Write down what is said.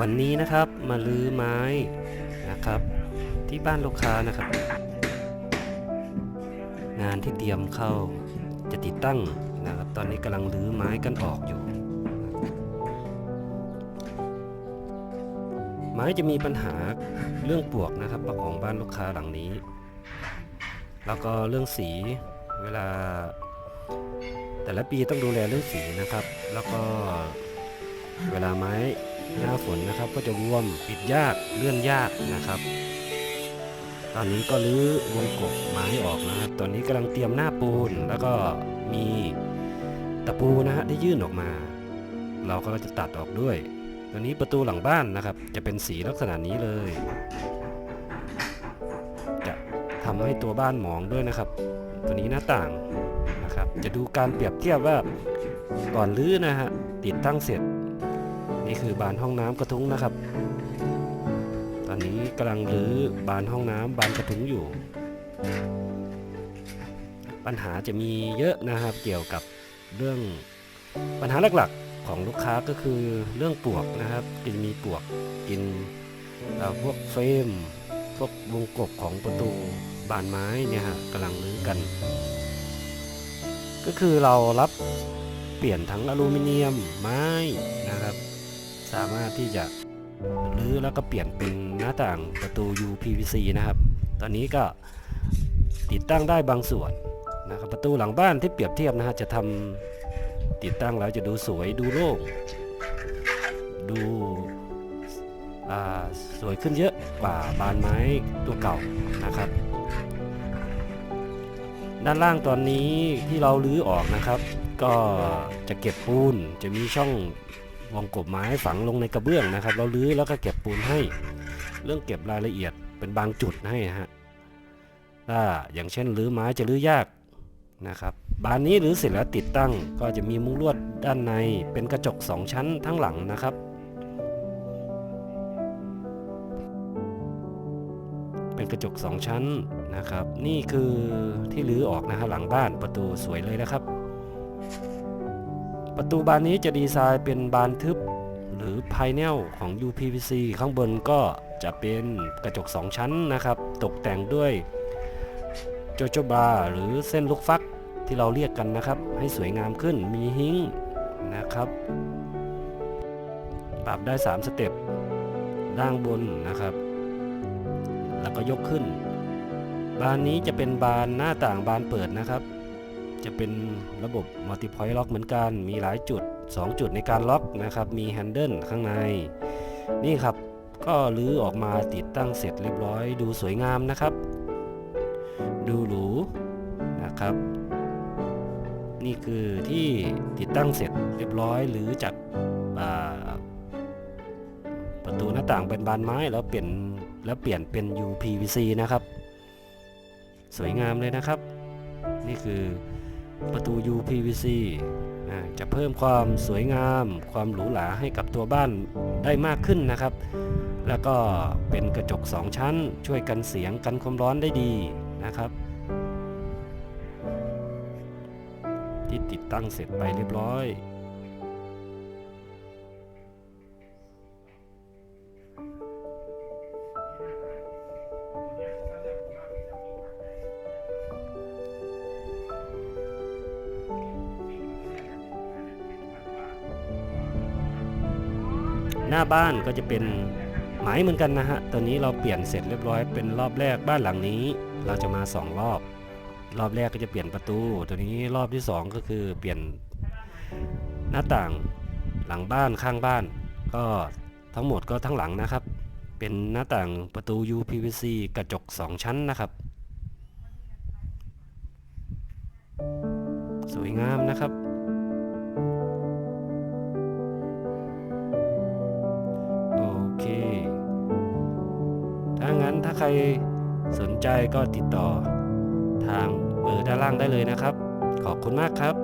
วันนี้นะครับมาลื้อไม้นะครับ ที่บ้านลูกค้านะครับ งานที่เตรียมเข้าจะติดตั้งนะครับ ตอนนี้กำลังรื้อไม้กันออกอยู่ ไม้จะมีปัญหาเรื่องปลวกนะครับของบ้านลูกค้าหลังนี้ แล้วก็เรื่องสีเวลา แต่ละปีต้องดูแลเรื่องสีนะครับ แล้วก็เวลาไม้ หน้าฝนนะครับก็จะรวมปิดยากเลื่อนยากนะครับ ตอนนี้ก็รื้อวงกบไม้ออกนะครับ ตอนนี้กำลังเตรียมหน้าปูนแล้วก็มีตะปูนะฮะที่ยื่นออกมา เราก็จะตัดออกด้วยตัวนี้ประตูหลังบ้านนะครับ จะเป็นสีลักษณะนี้เลย จะทำให้ตัวบ้านหมองด้วยนะครับ ตัวนี้หน้าต่างนะครับ จะดูการเปรียบเทียบว่าก่อนรื้อนะฮะติดตั้งเสร็จ นี่คือบานห้องน้ำกระทุ้งนะครับ ตอนนี้กำลังรื้อบานห้องน้ำบานกระทุ้งอยู่ ปัญหาจะมีเยอะนะครับเกี่ยวกับเรื่องปัญหาหลักๆของลูกค้าก็คือเรื่องปวกนะครับจะมีปวกกินพวกเฟรมพวกวงกบของประตูบานไม้เนี่ยฮะกำลังรื้อกัน ก็คือเรารับเปลี่ยนทั้งอลูมิเนียมไม้นะครับ สามารถที่จะรื้อแล้วก็เปลี่ยนเป็นหน้าต่างประตู UPVC นะครับ ตอนนี้ก็ติดตั้งได้บางส่วนนะครับประตูหลังบ้านที่เปรียบเทียบนะฮะจะทำติดตั้งแล้วจะดูสวยดูโล่งดูสวยขึ้นเยอะกว่าบานไม้ตัวเก่านะครับ ด้านล่างตอนนี้ที่เราลื้อออกนะครับ ก็จะเก็บปูนจะมีช่อง วงกบไม้ฝังลงในกระเบื้องนะครับ เราลื้อแล้วก็เก็บปูนให้ เรื่องเก็บรายละเอียดเป็นบางจุดให้ฮะถ้าอย่างเช่นรื้อไม้จะรื้อยากนะครับ บานนี้รื้อเสร็จแล้วติดตั้งก็จะมีมุ้งลวดด้านในเป็นกระจก 2 ชั้นทั้งหลังนะครับ เป็นกระจก 2 ชั้นนะครับ นี่คือที่รื้อออกนะฮะหลังบ้านประตูสวยเลยนะครับ ประตูบานนี้จะดีไซน์เป็นบานทึบ หรือภายแนลของ UPVC ข้างบนก็จะเป็นกระจก 2 ชั้นนะครับ ตกแต่งด้วยโจโจบาหรือเส้นลูกฟักที่เราเรียกกันนะครับ ให้สวยงามขึ้นมีหิ้งนะครับ ปรับได้ 3 สเต็ปด้านบนนะครับ แล้วก็ยกขึ้น บานนี้จะเป็นบานหน้าต่างบานเปิดนะครับ จะเป็นระบบมัลติพอยต์ล็อกเหมือนกัน มีหลายจุด 2 จุดในการล็อกนะครับ มีแฮนเดิลข้างใน นี่ครับ ก็รื้อออกมาติดตั้งเสร็จเรียบร้อย ดูสวยงามนะครับ ดูหรูนะครับ นี่คือที่ติดตั้งเสร็จเรียบร้อย หรือจากาประตูหน้าต่างเป็นบานไม้แล้วเปลี่ยนแล้วเปลี่ยนเป็น UPVC นะครับ สวยงามเลยนะครับ นี่คือ ประตู UPVC จะเพิ่มความสวยงาม ความหรูหราให้กับตัวบ้านได้มากขึ้นนะครับ แล้วก็เป็นกระจก 2 ชั้น ช่วยกันเสียงกันความร้อนได้ดีนะครับ ที่ติดตั้งเสร็จไปเรียบร้อย หน้าบ้านก็จะเป็นไม้เหมือนกันนะฮะ ตอนนี้เราเปลี่ยนเสร็จเรียบร้อยเป็นรอบแรกบ้านหลังนี้ เราจะมาสองรอบ รอบแรกก็จะเปลี่ยนประตู ตัวนี้รอบที่สองก็คือเปลี่ยนหน้าต่างหลังบ้านข้างบ้าน ก็ทั้งหมดก็ทั้งหลังนะครับ เป็นหน้าต่างประตู UPVC กระจก 2 ชั้นนะครับ สวยงามนะครับ ถ้างั้นถ้าใครสนใจก็ติดต่อทางเบอร์ด้านล่างได้เลยนะครับ ขอบคุณมากครับ